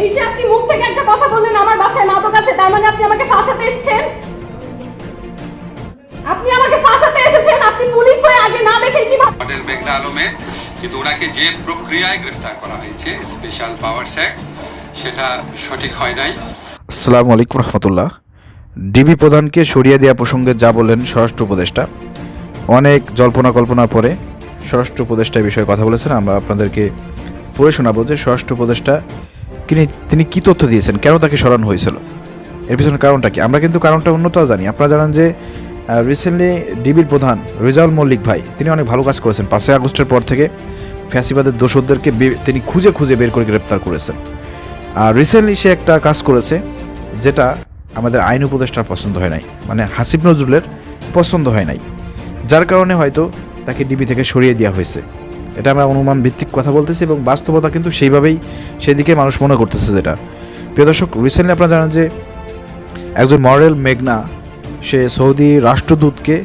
এই যে আপনি মুখ থেকে একটা কথা বললেন আমার বাসায় মাদক আছে তার মানে আপনি আমাকে ফাঁসাতে এসেছেন? আপনি আমাকে ফাঁসাতে এসেছেন আপনি পুলিশ হয়ে আগে না দেখে কি মডেল মেঘনা আলমে কিন্তু ওনাকে যে প্রক্রিয়ায় গ্রেফতার করা হয়েছে স্পেশাল পাওয়ারস অ্যাক্ট সেটা সঠিক হয় নাই। আসসালামু আলাইকুম রহমতুল্লাহ। ডিবি প্রধানকে সরিয়ে দেওয়া প্রসঙ্গে যা বললেন স্বরাষ্ট্র উপদেষ্টা অনেক জল্পনা কল্পনার পরে স্বরাষ্ট্র উপদেষ্টা বিষয়ে কথা বলেছেন। আমরা আপনাদেরকে পড়ে শোনাবো যে স্বরাষ্ট্র উপদেষ্টা তিনি তিনি কী তথ্য দিয়েছেন? কেন তাকে সরানো হয়েছিল? এর পিছনে কারণটা কি? আমরা কিন্তু কারণটা অন্যটাও জানি। আপনারা জানেন যে রিসেন্টলি ডিবির প্রধান রেজাউল মল্লিক ভাই, তিনি অনেক ভালো কাজ করেছেন। পাঁচই আগস্টের পর থেকে ফ্যাসিবাদের দোষরদেরকে তিনি খুঁজে খুঁজে বের করে গ্রেপ্তার করেছেন। আর রিসেন্টলি সে একটা কাজ করেছে, যেটা আমাদের আইন উপদেষ্টার পছন্দ হয় নাই। মানে হাসিব নজরুলের পছন্দ হয় নাই। যার কারণে হয়তো তাকে ডিবি থেকে সরিয়ে দেওয়া হয়েছে। এটা আমরা অনুমান ভিত্তিক কথা বলতেছি এবং বাস্তবতা কিন্তু সেইভাবেই সেদিকে মানুষ মনে করতেছে যেটা। প্রিয় দর্শক রিসেন্টলি আপনারা জানেন যে একজন মডেল মেঘনা, সে সৌদি রাষ্ট্রদূতকে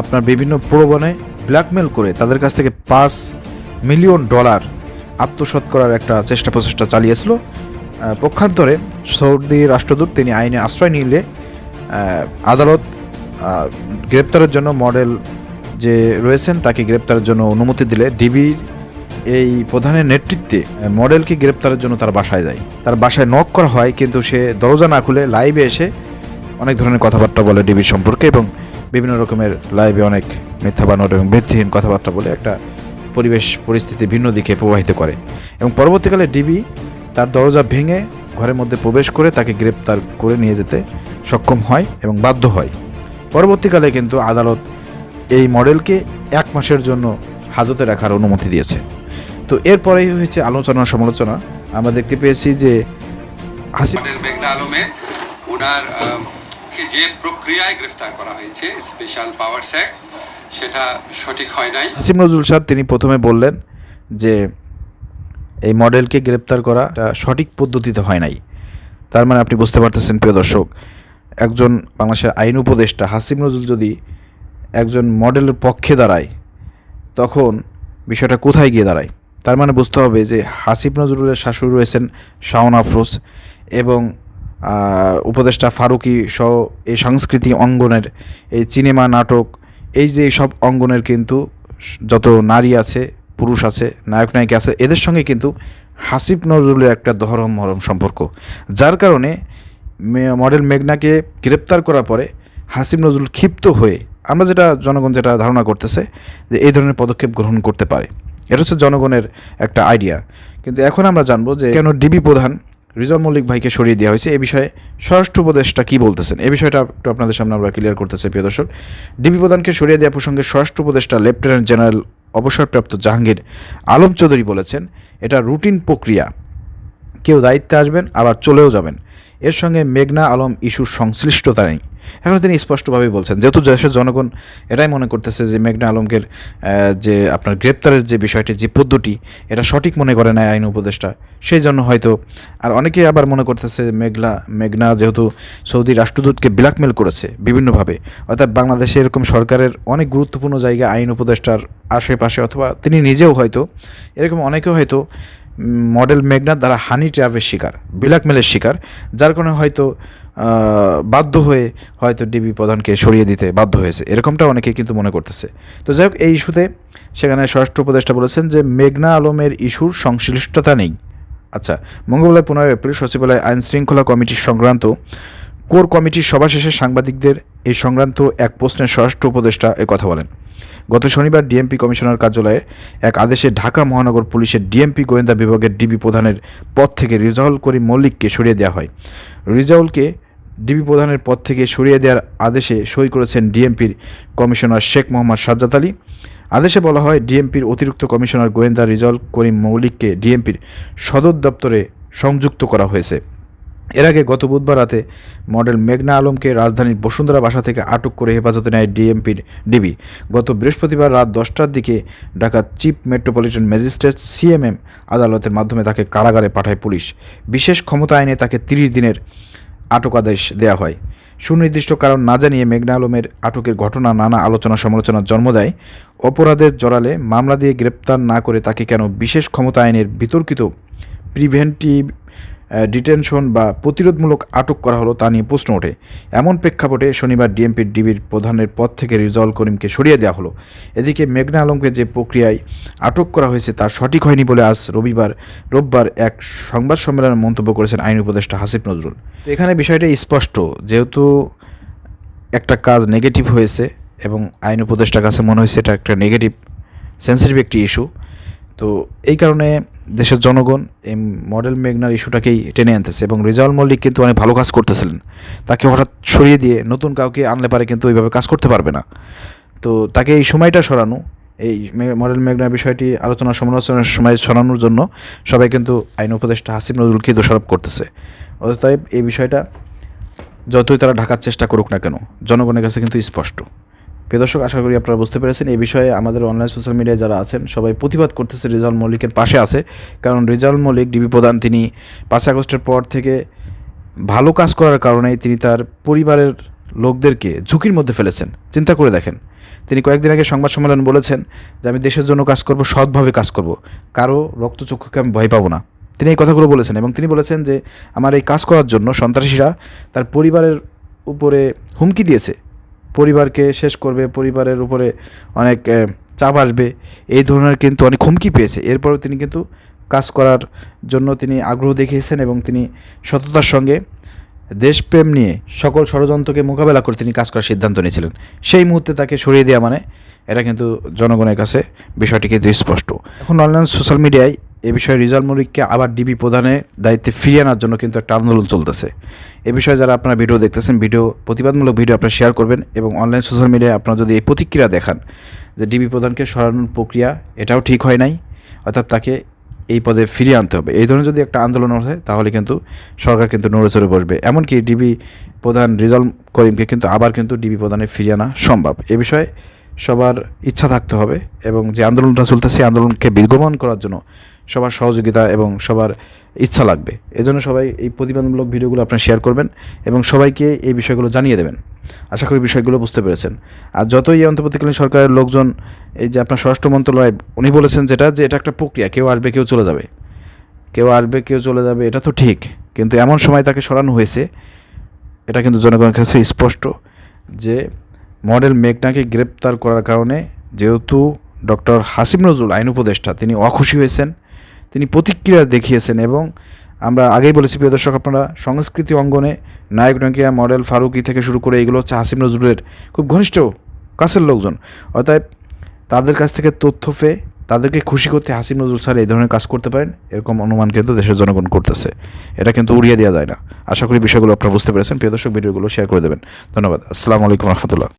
আপনার বিভিন্ন প্রলোভনে ব্ল্যাকমেল করে তাদের কাছ থেকে পাঁচ মিলিয়ন ডলার আত্মসাৎ করার একটা চেষ্টা প্রচেষ্টা চালিয়েছিল। পক্ষান্তরে সৌদি রাষ্ট্রদূত তিনি আইনে আশ্রয় নিলে আদালত গ্রেপ্তারের জন্য মডেল যে রয়েছেন তাকে গ্রেপ্তারের জন্য অনুমতি দিলে ডিবির এই প্রধানের নেতৃত্বে মডেলকে গ্রেপ্তারের জন্য তার বাসায় যায়। তার বাসায় নক করা হয় কিন্তু সে দরজা না খুলে লাইভে এসে অনেক ধরনের কথাবার্তা বলে ডিবির সম্পর্কে এবং বিভিন্ন রকমের লাইভে অনেক মিথ্যা বানোয়ার এবং ভিত্তিহীন কথাবার্তা বলে একটা পরিবেশ, পরিস্থিতি ভিন্ন দিকে প্রবাহিত করে। এবং পরবর্তীকালে ডিবি তার দরজা ভেঙে ঘরের মধ্যে প্রবেশ করে তাকে গ্রেপ্তার করে নিয়ে যেতে সক্ষম হয় এবং বাধ্য হয়। পরবর্তীকালে কিন্তু আদালত এই মডেলকে এক মাসের জন্য হাজতে রাখার অনুমতি দিয়েছে। তো এরপরেই হয়েছে আলোচনা সমালোচনা। আমরা দেখতে পেয়েছি যে মেঘনা ওনার যে প্রক্রিয়ায় গ্রেফতার করা হয়েছে স্পেশাল সেটা সঠিক হয় নাই। হাসিম নজরুল সাহেব তিনি প্রথমে বললেন যে এই মডেলকে গ্রেপ্তার করা সঠিক পদ্ধতিতে হয় নাই। তার মানে আপনি বুঝতে পারতেছেন প্রিয় দর্শক একজন বাংলাদেশের আইন উপদেষ্টা হাসিম নজরুল যদি একজন মডেলের পক্ষে দাঁড়ায়, তখন বিষয়টা কোথায় গিয়ে দাঁড়ায়? তার মানে বুঝতে হবে যে হাসিব নজরুলের শাশুড়ি রয়েছেন শাওন আফরোজ এবং উপদেষ্টা ফারুকি সহ এই সংস্কৃতি অঙ্গনের, এই সিনেমা, নাটক, এই যে সব অঙ্গনের কিন্তু যত নারী আছে, পুরুষ আছে, নায়ক, নায়িকা আছে, এদের সঙ্গে কিন্তু হাসিব নজরুলের একটা দহরম মহরম সম্পর্ক। যার কারণে মডেল মেঘনাকে গ্রেপ্তার করার পরে হাসিব নজরুল ক্ষিপ্ত হয়ে আমরা যেটা জনগণ যেটা ধারণা করতেছে যে এই ধরনের পদক্ষেপ গ্রহণ করতে পারে। এটা হচ্ছে জনগণের একটা আইডিয়া কিন্তু এখন আমরা জানব যে কেন ডিবি প্রধান রিজল মল্লিক ভাইকে সরিয়ে দেওয়া হয়েছে। এ বিষয়ে স্বরাষ্ট্র উপদেষ্টা কী বলতেছেন? এ বিষয়টা একটু আপনাদের সামনে আমরা ক্লিয়ার করতেছি, প্রিয় দর্শক। ডিবি প্রধানকে সরিয়ে দেওয়া প্রসঙ্গে স্বরাষ্ট্র উপদেষ্টা লেফটেন্যান্ট জেনারেল অবসরপ্রাপ্ত জাহাঙ্গীর আলম চৌধুরী বলেছেন, এটা রুটিন প্রক্রিয়া। কেউ দায়িত্বে আসবেন, আবার চলেও যাবেন। এর সঙ্গে মেঘনা আলম ইস্যুর সংশ্লিষ্টতা নেই। এখন তিনি স্পষ্টভাবে বলছেন, যেহেতু দেশের জনগণ এটাই মনে করতেছে যে মেঘনা আলমকের যে আপনার গ্রেপ্তারের যে বিষয়টি, যে পদ্ধতি, এটা সঠিক মনে করে নেয় আইন উপদেষ্টা। সেই জন্য হয়তো, আর অনেকে আবার মনে করতেছে মেঘলা, মেঘনা যেহেতু সৌদি রাষ্ট্রদূতকে ব্ল্যাকমেল করেছে বিভিন্নভাবে, অর্থাৎ বাংলাদেশে এরকম সরকারের অনেক গুরুত্বপূর্ণ জায়গা আইন উপদেষ্টার আশেপাশে, অথবা তিনি নিজেও হয়তো, এরকম অনেকেও হয়তো মডেল মেঘনার দ্বারা হানি ট্র্যাপের শিকার ব্ল্যাকমেলের শিকার, যার কারণে হয়তো বাধ্য হয়ে হয়তো ডিবি প্রধানকে সরিয়ে দিতে বাধ্য হয়েছে। এরকমটা অনেকে কিন্তু মনে করতেছে। তো যাই হোক, এই ইস্যুতে সেখানে স্বরাষ্ট্র উপদেষ্টা বলেছেন যে মেঘনা আলমের ইস্যুর সংশ্লিষ্টতা নেই। আচ্ছা মঙ্গলবার পনেরো এপ্রিল সচিবালয় আইন শৃঙ্খলা কমিটির সংক্রান্ত, কোর কমিটির সভা শেষে সাংবাদিকদের এই সংক্রান্ত এক প্রশ্নের স্বরাষ্ট্র উপদেষ্টা এ কথা বলেন। গত শনিবার ডিএমপি কমিশনার কার্যালয়ে এক আদেশে ঢাকা মহানগর পুলিশের ডিএমপি গোয়েন্দা বিভাগের ডিবি প্রধানের পদ থেকে রিজাউল করিম মল্লিককে সরিয়ে দেওয়া হয়। রিজাউলকে ডিবি প্রধানের পদ থেকে সরিয়ে দেওয়ার আদেশে সই করেছেন ডিএমপির কমিশনার শেখ মোহাম্মদ সাজ্জাদ আলী। আদেশে বলা হয়, ডিএমপির অতিরিক্ত কমিশনার গোয়েন্দা রিজাউল করিম মৌলিককে ডিএমপির সদর দপ্তরে সংযুক্ত করা হয়েছে। এর আগে গত বুধবার রাতে মডেল মেঘনা আলমকে রাজধানীর বসুন্ধরা বাসা থেকে আটক করে হেফাজতে নেয় ডিএমপির ডিবি। গত বৃহস্পতিবার রাত দশটার দিকে Dhaka chief metropolitan magistrate CMM আদালতের মাধ্যমে তাকে কারাগারে পাঠায় পুলিশ। বিশেষ ক্ষমতা আইনে তাকে তিরিশ দিনের আটক আদেশ দেওয়া হয়। সুনির্দিষ্ট কারণ না জানিয়ে মেঘনা আলমের আটকের ঘটনা, নানা আলোচনা সমালোচনার জন্ম দেয়। অপরাধের জড়ালে মামলা দিয়ে গ্রেপ্তার না করে তাকে কেন বিশেষ ক্ষমতা আইনের বিতর্কিত প্রিভেন্টিভ ডিটেনশন বা প্রতিরোধমূলক আটক করা হলো তা নিয়ে প্রশ্ন ওঠে। এমন প্রেক্ষাপটে শনিবার ডিএমপির ডিবির প্রধানের পদ থেকে রিজাউল করিমকে সরিয়ে দেওয়া হলো। এদিকে মেঘনা আলমকে যে প্রক্রিয়ায় আটক করা হয়েছে তা সঠিক হয়নি বলে আজ রবিবার, রোববার এক সংবাদ সম্মেলনে মন্তব্য করেছেন আইন উপদেষ্টা হাসিফ নজরুল। এখানে বিষয়টা স্পষ্ট, যেহেতু একটা কাজ নেগেটিভ হয়েছে এবং আইন উপদেষ্টার কাছে মনে হয়েছে এটা একটা নেগেটিভ সেন্সিটিভ একটি ইস্যু তো এই কারণে দেশের জনগণ এই মডেল মেঘনার ইস্যুটাকেই টেনে আনতেছে এবং রেজাউল মল্লিক কিন্তু অনেক ভালো কাজ করতেছিলেন। তাকে হঠাৎ সরিয়ে দিয়ে নতুন কাউকে আনলে পারে কিন্তু ওইভাবে কাজ করতে পারবে না। তো তাকে এই সময়টা সরানো, এই মডেল মেঘনার বিষয়টি আলোচনা সমালোচনার সময় সরানোর জন্য সবাই কিন্তু আইন উপদেষ্টা হাসিম নজরুলকে দোষারোপ করতেছে। অতএব এই বিষয়টা যতই তারা ঢাকার চেষ্টা করুক না কেন, জনগণের কাছে কিন্তু স্পষ্ট। প্রিয় দর্শক, আশা করি আপনারা বুঝতে পেরেছেন। এই বিষয়ে আমাদের অনলাইন সোশ্যাল মিডিয়ায় যারা আছেন, সবাই প্রতিবাদ করতেছে রেজাউল মল্লিকের পাশে আছে। কারণ রেজাউল মল্লিক ডিবি প্রধান, তিনি পাঁচ আগস্টের পর থেকে ভালো কাজ করার কারণে তিনি তার পরিবারের লোকদেরকে ঝুঁকির মধ্যে ফেলেছেন। চিন্তা করে দেখেন, তিনি কয়েকদিন আগে সংবাদ সম্মেলন বলেছেন যে, আমি দেশের জন্য কাজ করব, সৎভাবে কাজ করব। কারও রক্তচক্ষুকে আমি ভয় পাবো না। তিনি এই কথাগুলো বলেছেন এবং তিনি বলেছেন যে, আমার এই কাজ করার জন্য সন্ত্রাসীরা তার পরিবারের উপরে হুমকি দিয়েছে। পরিবারকে শেষ করবে, পরিবারের উপরে অনেক চাপ আসবে। এই ধরনের কিন্তু অনেক হুমকি পেয়েছে। এরপরেও তিনি কিন্তু কাজ করার জন্য তিনি আগ্রহ দেখিয়েছেন এবং তিনি সততার সঙ্গে দেশপ্রেম নিয়ে সকল ষড়যন্ত্রকে মোকাবেলা করে তিনি কাজ করার সিদ্ধান্ত নিয়েছিলেন। সেই মুহূর্তে তাকে সরিয়ে দেওয়া মানে এটা কিন্তু জনগণের কাছে বিষয়টি কিন্তু স্পষ্ট। এখন অনলাইন সোশ্যাল মিডিয়ায় এ বিষয়ে রিজাল মলিককে আবার ডিবি প্রধানের দায়িত্বে ফিরিয়ে আনার জন্য কিন্তু একটা আন্দোলন চলতেছে। এ বিষয়ে যারা আপনারা ভিডিও দেখতেছেন, ভিডিও প্রতিবাদমূলক ভিডিও আপনারা শেয়ার করবেন এবং অনলাইন সোশ্যাল মিডিয়ায় আপনারা যদি এই প্রতিক্রিয়া দেখান যে ডিবি প্রধানকে সরানোর প্রক্রিয়া এটাও ঠিক হয় নাই, অর্থাৎ তাকে এই পদে ফিরিয়ে আনতে হবে। এই ধরনের যদি একটা আন্দোলন হয়, তাহলে কিন্তু সরকার কিন্তু নড়ে চড়ে বসবে। এমনকি ডিবি প্রধান রিজাল করিমকে কিন্তু আবার কিন্তু ডিবি প্রধানে ফিরিয়ে আনা সম্ভব। এ বিষয়ে সবার ইচ্ছা থাকতে হবে এবং যে আন্দোলনটা চলতেছে আন্দোলনকে বিগমন করার জন্য সবার সহযোগিতা এবং সবার ইচ্ছা লাগবে। এজন্য সবাই এই প্রতিবাদমূলক ভিডিওগুলো আপনারা শেয়ার করবেন এবং সবাইকে এই বিষয়গুলো জানিয়ে দেবেন। আশা করি বিষয়গুলো বুঝতে পেরেছেন। আর যতই এই অন্তর্বর্তীকালীন সরকারের লোকজন, এই যে আপনার স্বরাষ্ট্র মন্ত্রণালয়, উনি বলেছেন যেটা, যে এটা একটা প্রক্রিয়া, কেউ আসবে, কেউ চলে যাবে। কেউ আসবে, কেউ চলে যাবে, এটা তো ঠিক। কিন্তু এমন সময় তাকে সরানো হয়েছে, এটা কিন্তু জনগণের কাছে স্পষ্ট যে মডেল মেঘনাকে গ্রেপ্তার করার কারণে যেহেতু ডক্টর হাসিম নজরুল আইন উপদেষ্টা, তিনি অখুশি হয়েছেন, তিনি প্রতিক্রিয়া দেখিয়েছেন এবং আমরা আগেই বলেছি, প্রিয় দর্শক, আপনারা সংস্কৃতি অঙ্গনে নায়ক নকিয়া, মডেল ফারুকি থেকে শুরু করে এইগুলো হচ্ছে হাসিম নজরুলের খুব ঘনিষ্ঠ কাছের লোকজন। অর্থাৎ তাদের কাছ থেকে তথ্য পেয়ে তাদেরকে খুশি করতে হাসিম নজরুল স্যার এই ধরনের কাজ করতে পারেন, এরকম অনুমান কিন্তু দেশের জনগণ করতেছে। এটা কিন্তু উড়িয়ে দেওয়া যায় না। আশা করি বিষয়গুলো আপনারা বুঝতে পেরেছেন। প্রিয় দর্শক, ভিডিওগুলো শেয়ার করে দেবেন। ধন্যবাদ। আসসালামু আলাইকুম রহমতুল্লাহ।